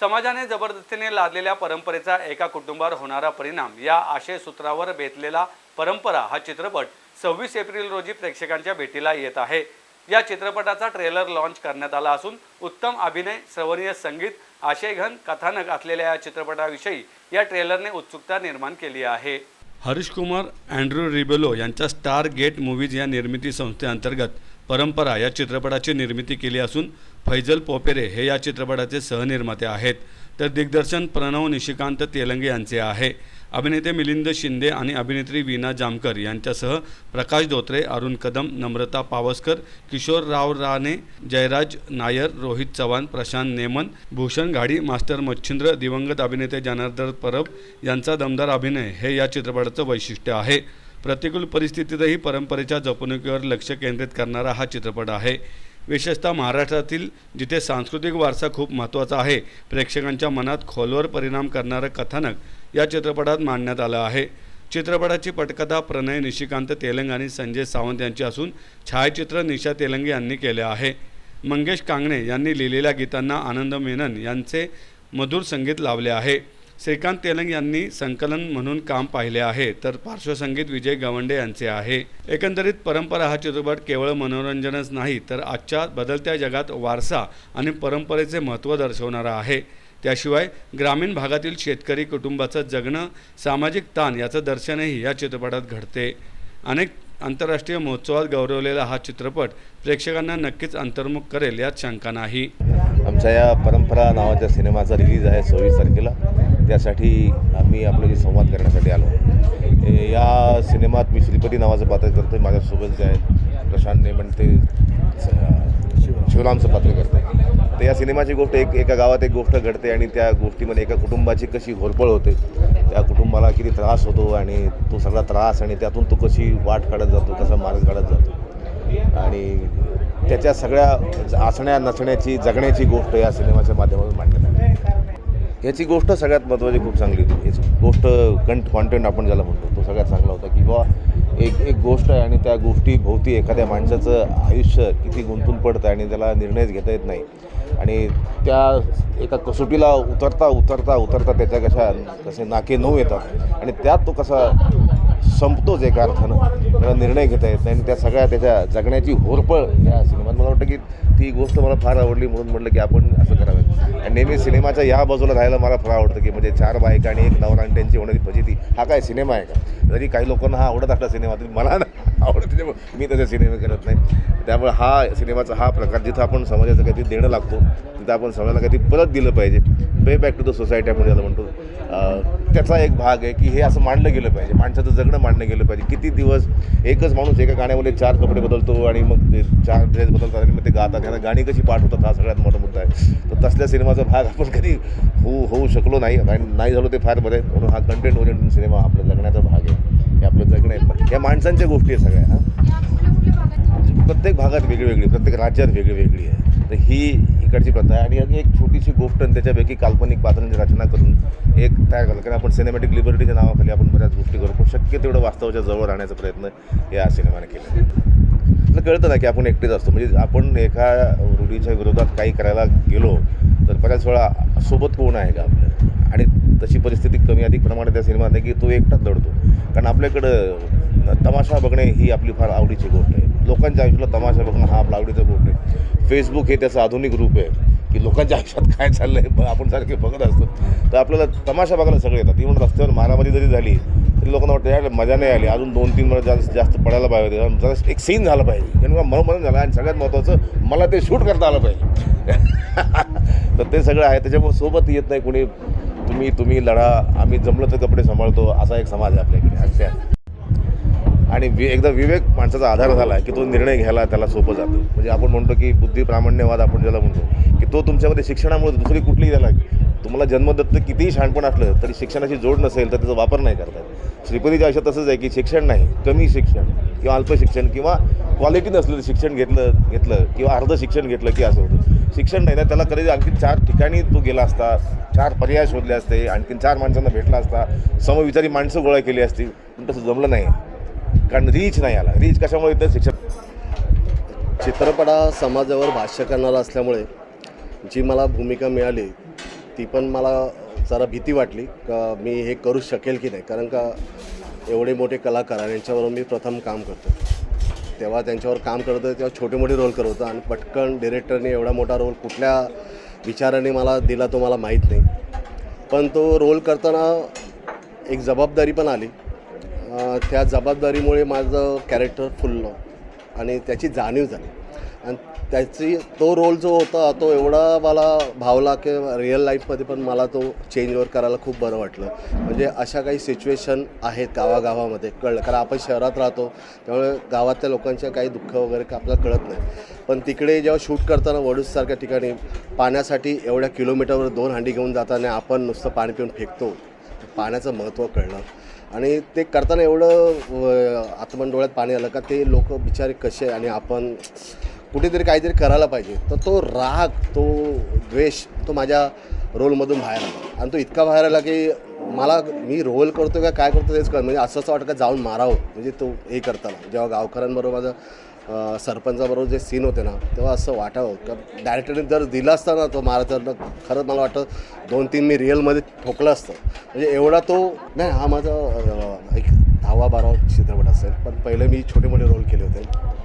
समाजाने जबरदस्तीने लादलेल्या परंपरेचा एका कुटुंबावर होणारा परिणाम या आशयसूत्रावर बेतलेला परंपरा हा चित्रपट सव्वीस एप्रिल रोजी प्रेक्षकांच्या भेटीला येत आहे. या चित्रपटाचा ट्रेलर लॉन्च करण्यात आला असून उत्तम अभिनय श्रवणीय संगीत आशयघन कथानक असलेल्या या चित्रपटाविषयी या ट्रेलरने उत्सुकता निर्माण केली आहे. हरीश कुमार अँड्रू रिबेलो यांच्या स्टार गेट मूवीज या निर्मिती संस्थेअंतर्गत परंपरा या चित्रपटाची निर्मिती केली असून फैजल पोपेरे हे या चित्रपटाचे सहनिर्माते आहेत. तर दिग्दर्शन प्रणव निशिकांत तेलंगे यांचे आहे. अभिनेते मिलिंद शिंदे आणि अभिनेत्री वीणा जामकर यांच्यासह प्रकाश धोत्रे अरुण कदम नम्रता पावसकर किशोर राव राणे जयराज नायर रोहित चव्हाण प्रशांत नेमन भूषण घाडी मास्टर मच्छिंद्र दिवंगत अभिनेते जनार्दन परब यांचा दमदार अभिनय हे या चित्रपटाचं वैशिष्ट्य आहे. प्रतिकूल परिस्थितीतही परंपरेच्या जपणुकीवर लक्ष केंद्रित करणारा हा चित्रपट आहे. विशेषतः महाराष्ट्रातील जिथे सांस्कृतिक वारसा खूप महत्त्वाचा आहे प्रेक्षकांच्या मनात खोलवर परिणाम करणारं कथानक या चित्रपटात मांडण्यात आलं आहे. चित्रपटाची पटकथा प्रणय निशिकांत तेलंग आणि संजय सावंत यांची असून छायाचित्र निशा तेलंगे यांनी केले आहे. मंगेश कांगणे यांनी लिहिलेल्या गीतांना आनंद मेनन यांचे मधुर संगीत लावले आहे. श्रीकांत तेलंग यांनी संकलन म्हणून काम पाहिले आहे. तर पार्श्वसंगीत विजय गवंडे यांचे आहे. एकंदरीत परंपरा हा चित्रपट केवळ मनोरंजनच नाही तर आजच्या बदलत्या जगात वारसा आणि परंपरेचे महत्त्व दर्शवणारा आहे. त्याशिवाय ग्रामीण भागातील शेतकरी कुटुंबाचं जगणं सामाजिक ताण याचं दर्शनही या चित्रपटात घडते. अनेक आंतरराष्ट्रीय महोत्सवात गौरवलेला हा चित्रपट प्रेक्षकांना नक्कीच अंतर्मुख करेल यात शंका नाही. आमच्या या परंपरा नावाच्या सिनेमाचा रिलीज आहे सव्वीस तारखेला. त्यासाठी आम्ही आपलं जे संवाद करण्यासाठी आलो. या सिनेमात मी श्रीपती नावाचं पात्र करतो आहे माझ्यासोबत जे आहे प्रशांत नेमन ते स- शिवरामचं पात्र करते तर या सिनेमाची गोष्ट एक एका गावात एक गोष्ट घडते आणि त्या गोष्टीमध्ये एका कुटुंबाची कशी होरपळ होते त्या कुटुंबाला किती त्रास होतो आणि तो सगळा त्रास आणि त्यातून तो कशी वाट काढत जातो कसा मार्ग काढत जातो. आणि त्याच्या सगळ्या असण्या नसण्याची जगण्याची गोष्ट या सिनेमाच्या माध्यमातून मांडण्यात आली. याची गोष्ट सगळ्यात महत्त्वाची खूप चांगली होती. याची गोष्ट कंट कॉन्टेंट आपण ज्याला म्हणतो तो सगळ्यात चांगला होता. की बा एक एक गोष्ट आहे आणि त्या गोष्टी भोवती एखाद्या माणसाचं आयुष्य किती गुंतून पडतं आणि त्याला निर्णयच घेता येत नाही. आणि त्या एका कसोटीला उतरता उतरता उतरता त्याच्या कशा कसे नाके नऊ येतात. आणि त्यात तो कसा संपतोच एका अर्थानं. त्याला निर्णय घेता येत नाही. आणि त्या सगळ्या त्याच्या जगण्याची होरपळ या सिनेमात मला वाटतं की ती गोष्ट मला फार आवडली म्हणून म्हटलं की आपण असं करावं. आणि नेहमी सिनेमाच्या या बाजूला राहायला मला फार आवडतं की म्हणजे चार बायका आणि एक नवरा आणि त्यांची होणारी फजिती हा काय सिनेमा आहे का? जरी काही लोकांना हा आवडत असला सिनेमा तरी मला ना आवडत त्याच्यामुळे मी त्याचे सिनेमे करत नाही. त्यामुळे हा सिनेमाचा हा प्रकार जिथं आपण समाजाचं काहीतरी देणं लागतो तिथं आपण समाजाला काहीतरी परत दिलं पाहिजे. Pay back to the society आपण ज्याला म्हणतो त्याचा एक भाग आहे की हे असं मांडलं गेलं पाहिजे. माणसाचं जगणं मांडलं गेलं पाहिजे. किती दिवस एकच माणूस एका गाण्यामध्ये चार कपडे बदलतो आणि मग ते चार ड्रेस बदलतात आणि मग ते गातात. त्यांना गाणी कशी पाठ होतात हा सगळ्यात मोठा मुद्दा आहे. तर तसल्या सिनेमाचा भाग आपण कधी होऊ होऊ शकलो नाही. आणि नाही झालो ते फार बरं. आहे म्हणून हा कंटेंट ओरिएंटेड सिनेमा आपल्या जगण्याचा भाग आहे. हे आपलं जगणं आहे. या माणसांच्या गोष्टी आहे सगळ्या हां. प्रत्येक भागात वेगळी वेगळी प्रत्येक राज्यात वेगळी वेगळी आहे. तर ही इकडची प्रथा आहे. आणि अगदी एक छोटीशी गोष्ट आणि त्याच्यापैकी काल्पनिक पात्रांची म्हणजे रचना करून एक तयार करतो कारण आपण सिनेमॅटिक लिबर्टीच्या नावाखाली आपण बऱ्याच गोष्टी करू. पण शक्य तेवढं वास्तवाच्या जवळ राहण्याचा प्रयत्न या सिनेमाने केला. आपलं कळतं ना की आपण एकटेच असतो. म्हणजे आपण एका रूढीच्या विरोधात काही करायला गेलो तर बऱ्याच वेळा सोबत कोण आहे का आपलं? आणि तशी परिस्थिती कमी अधिक प्रमाणात त्या सिनेमात आहे की तो एकटाच लढतो कारण आपल्याकडं तमाशा बघणे ही आपली फार आवडीची गोष्ट आहे. लोकांच्या आयुष्याला तमाशा बघणं हा आपला आवडीचा गोष्ट आहे. फेसबुक हे त्याचं आधुनिक रूप आहे की लोकांच्या आयुष्यात काय चाललं आहे आपण सारखे बघत असतो. तर आपल्याला तमाशा बघायला सगळे येतात. इव्हन रस्त्यावर मारामारी जरी झाली तरी लोकांना वाटतं यार मजा नाही आली. अजून दोन तीन वेळा जास्त जास्त पडायला पाहिजे जरा एक सीन झाला पाहिजे. किंवा मनोमन झालं आणि सगळ्यात महत्त्वाचं मला ते शूट करता आलं पाहिजे. तर ते सगळं आहे. त्याच्यामुळे सोबत येत नाही कोणी. तुम्ही तुम्ही लढा. आम्ही जमलं तर कपडे सांभाळतो. असा एक समाज आहे आपल्याकडे. अच्छा आणि वि एकदा विवेक माणसाचा आधार झाला की तो निर्णय घ्यायला त्याला सोपं जातं. म्हणजे आपण म्हणतो की बुद्धी प्रामाण्यवाद आपण ज्याला म्हणतो की तो तुमच्यामध्ये शिक्षणामुळे दुसरी कुठलीही त्याला तुम्हाला जन्मदत्त कितीही शहाणपण असलं तरी शिक्षणाची जोड नसेल तर त्याचा वापर नाही करतात. श्रीपतीच्या आयुष्यात तसंच आहे की शिक्षण नाही कमी शिक्षण किंवा अल्प शिक्षण किंवा क्वालिटी नसलेलं शिक्षण घेतलं घेतलं किंवा अर्ध शिक्षण घेतलं की असं होतं. शिक्षण नाही ना त्याला कधी आणखी चार ठिकाणी तो गेला असता चार पर्याय शोधले असते आणखीन चार माणसांना भेटला असता समविचारी माणसं गोळा केली असती पण तसं जमलं नाही. कारण रीच नाही आला. रीच कशामुळे येतं शिक्षक चित्रपट हा समाजावर भाष्य करणारा असल्यामुळे जी मला भूमिका मिळाली ती पण मला जरा भीती वाटली का मी हे करू शकेल की नाही? कारण का एवढे मोठे कलाकार यांच्यावरून मी प्रथम काम करतो तेव्हा त्यांच्यावर काम करत होतो तेव्हा छोटे मोठे रोल करत होतो आणि पटकन डिरेक्टरने एवढा मोठा रोल कुठल्या विचाराने मला दिला तो मला माहीत नाही. पण तो रोल करताना एक जबाबदारी पण आली. त्या जबाबदारीमुळे माझं कॅरेक्टर फुललं आणि त्याची जाणीव झाली. आणि त्याची तो रोल जो होता तो एवढा मला भावला की रिअल लाईफमध्ये पण मला तो चेंजवर करायला खूप बरं वाटलं. म्हणजे अशा काही सिच्युएशन आहेत गावागावामध्ये. कळलं कारण आपण शहरात राहतो त्यामुळे गावातल्या लोकांच्या काही दुःख वगैरे का आपल्याला कळत नाही. पण तिकडे जेव्हा शूट करताना वडूजसारख्या ठिकाणी पाण्यासाठी एवढ्या किलोमीटरवर दोन हांडी घेऊन जाताना आपण नुसतं पाणी पिऊन फेकतो. पाण्याचं महत्त्व कळलं. आणि ते करताना एवढं आत्मन डोळ्यात पाणी आलं का ते लोक बिचारे कसे आणि आपण कुठेतरी काहीतरी करायला पाहिजे. तर तो राग तो द्वेष तो माझ्या रोलमधून बाहेर आला. आणि तो इतका बाहेर आला की मला मी रोल करतो का काय करतो तेच कळ म्हणजे असं असं वाटतं का जाऊन मारावं. म्हणजे तो हे करताना जेव्हा गावकऱ्यांबरोबर माझं सरपंचाबरोबर जे सीन होते ना तेव्हा असं वाटावं. कारण डायरेक्टरने जर दिला असता ना तो महाराज तर खरंच मला वाटतं दोन तीन मी रिअलमध्ये ठोकलं असतं. म्हणजे एवढा तो नाही हा माझा एक दहावा बारावा चित्रपट असेल. पण पहिले मी छोटे मोठे रोल केले होते.